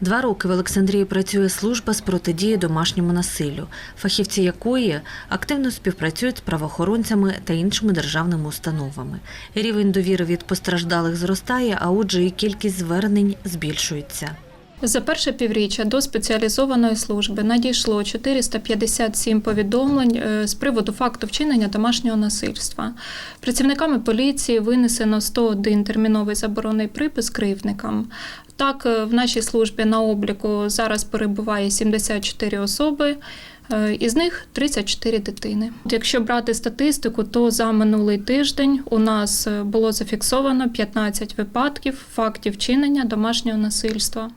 Два роки в Олександрії працює служба з протидії домашньому насиллю, фахівці якої активно співпрацюють з правоохоронцями та іншими державними установами. Рівень довіри від постраждалих зростає, а отже, і кількість звернень збільшується. За перше півріччя до спеціалізованої служби надійшло 457 повідомлень е, з приводу факту вчинення домашнього насильства. Працівниками поліції винесено 101 терміновий заборонний припис кривдникам. Так, е, в нашій службі на обліку зараз перебуває 74 особи. е, Із них 34 дитини. Якщо брати статистику, то за минулий тиждень у нас було зафіксовано 15 випадків фактів вчинення домашнього насильства.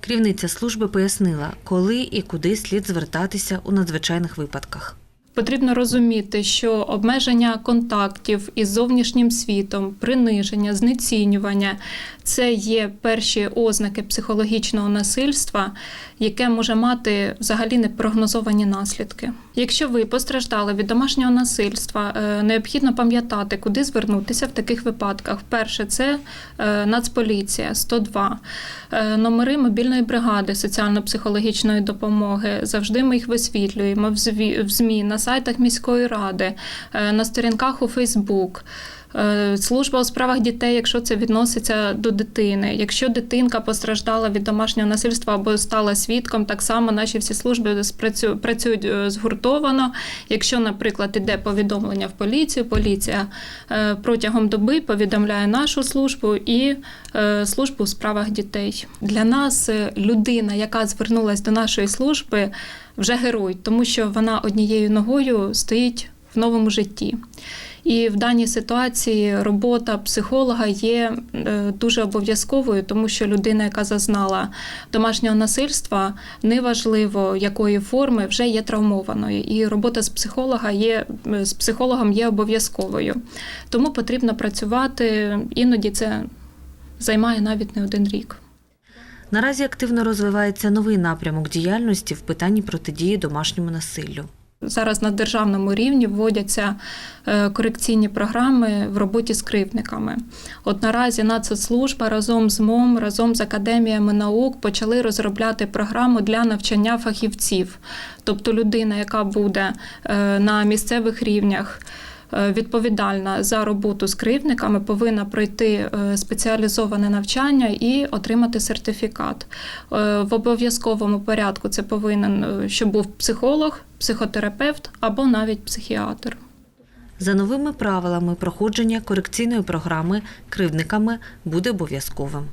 Керівниця служби пояснила, коли і куди слід звертатися у надзвичайних випадках. Потрібно розуміти, що обмеження контактів із зовнішнім світом, приниження, знецінювання це є перші ознаки психологічного насильства, яке може мати взагалі непрогнозовані наслідки. Якщо ви постраждали від домашнього насильства, е, необхідно пам'ятати, куди звернутися в таких випадках. Перше, це е, Нацполіція 102, е, номери мобільної бригади соціально-психологічної допомоги. Завжди ми їх висвітлюємо в ЗМІ, на сайтах міської ради, е, на сторінках у Фейсбук. Е, Служба у справах дітей, якщо це відноситься до дитини. Якщо дитинка постраждала від домашнього насильства або стала свідком, так само наші всі служби працюють е, згуртовано. Якщо, наприклад, іде повідомлення в поліцію, поліція е, протягом доби повідомляє нашу службу і службу у справах дітей. Для нас людина, яка звернулася до нашої служби, вже герой, тому що вона однією ногою стоїть новому житті. І в даній ситуації робота психолога є е, дуже обов'язковою, тому що людина, яка зазнала домашнього насильства, неважливо якої форми, вже є травмованою. І робота з психолога є е, з психологом є обов'язковою. Тому потрібно працювати. Іноді це займає навіть не один рік. Наразі активно розвивається новий напрямок діяльності в питанні протидії домашньому насиллю. Зараз на державному рівні вводяться е, корекційні програми в роботі з кривдниками. От наразі Нацслужба разом з МОМ, разом з академіями наук почали розробляти програму для навчання фахівців. Тобто людина, яка буде е, на місцевих рівнях. Е, Відповідальна за роботу з кривдниками повинна пройти е, спеціалізоване навчання і отримати сертифікат. Е, В обов'язковому порядку це повинен, щоб був психолог, психотерапевт або навіть психіатр. За новими правилами проходження корекційної програми кривдниками буде обов'язковим.